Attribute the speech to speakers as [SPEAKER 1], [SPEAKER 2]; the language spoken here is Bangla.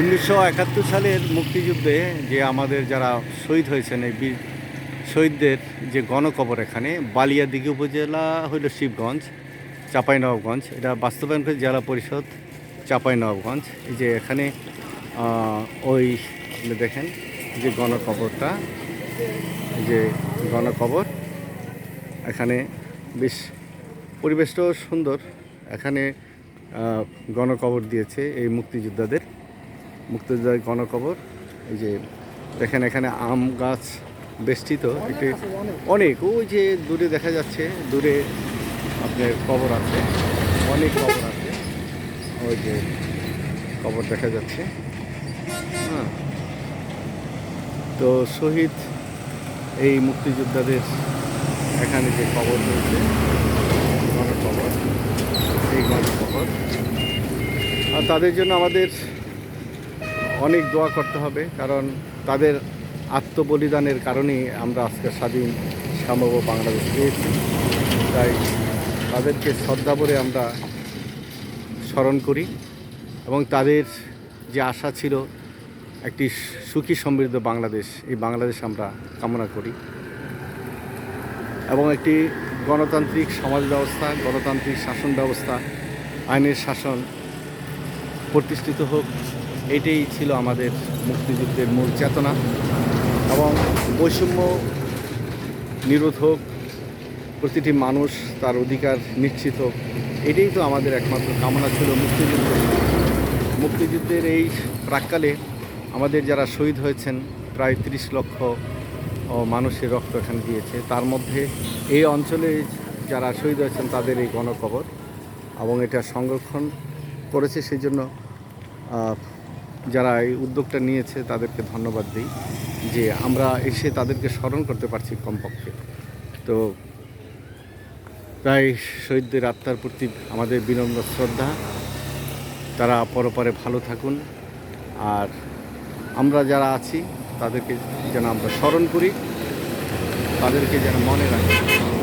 [SPEAKER 1] উনিশশো একাত্তর সালের মুক্তিযুদ্ধে যে আমাদের যারা শহীদ হয়েছেন এই বীর শহীদদের যে গণকবর এখানে, বালিয়াদিঘি উপজেলা হইল শিবগঞ্জ, চাঁপাইনবাবগঞ্জ। এটা বাস্তবায়ন করে জেলা পরিষদ চাঁপাইনবাবগঞ্জ। এই যে এখানে ওই দেখেন যে গণকবরটা যে গণকবর। এখানে বেশ পরিবেশটাও সুন্দর। এখানে গণকবর দিয়েছে এই মুক্তিযোদ্ধাদের। মুক্তিযোদ্ধার গণকবর। এই যে দেখেন এখানে আম গাছ বেষ্টিত। এটি অনেক, ওই যে দূরে দেখা যাচ্ছে, দূরে আপনার কবর আছে, অনেক কবর আছে। ওই যে কবর দেখা যাচ্ছে। হ্যাঁ। তো শহীদ, এই মুক্তিযোদ্ধাদের এখানে যে কবর রয়েছে, গণকবর, এই গণকবর। আর তাদের জন্য আমাদের অনেক দোয়া করতে হবে, কারণ তাদের আত্মবলিদানের কারণেই আমরা আজকে স্বাধীন সাম্যব বাংলাদেশ পেয়েছি। তাই তাদেরকে শ্রদ্ধা করে আমরা স্মরণ করি এবং তাদের যে আশা ছিল একটি সুখী সমৃদ্ধ বাংলাদেশ, এই বাংলাদেশ আমরা কামনা করি। এবং একটি গণতান্ত্রিক সমাজ ব্যবস্থা, গণতান্ত্রিক শাসন ব্যবস্থা, আইনের শাসন প্রতিষ্ঠিত হোক। এটাই ছিল আমাদের মুক্তিযুদ্ধের মূল চেতনা এবং বৈষম্য নিরোধ হোক, প্রতিটি মানুষ তার অধিকার নিশ্চিত হোক, এটাই তো আমাদের একমাত্র কামনা ছিল মুক্তিযুদ্ধ। মুক্তিযুদ্ধের এই প্রাককালে আমাদের যারা শহীদ হয়েছেন, প্রায় তিরিশ লক্ষ, ও, মানুষের রক্ত এখানে দিয়েছে। তার মধ্যে এই অঞ্চলে যারা শহীদ হয়েছেন, তাদের এই গণকবর এবং এটা সংরক্ষণ করেছে। সেই জন্য যারা এই উদ্যোগটা নিয়েছে তাদেরকে ধন্যবাদ দিই যে আমরা এসে তাদেরকে স্মরণ করতে পারছি কমপক্ষে। তো তাই শহীদদের আত্মার প্রতি আমাদের বিনম্র শ্রদ্ধা। তারা পরপরে ভালো থাকুন। আর আমরা যারা আছি, তাদেরকে যেন আমরা স্মরণ করি। তাদেরকে যেন মনে রাখি।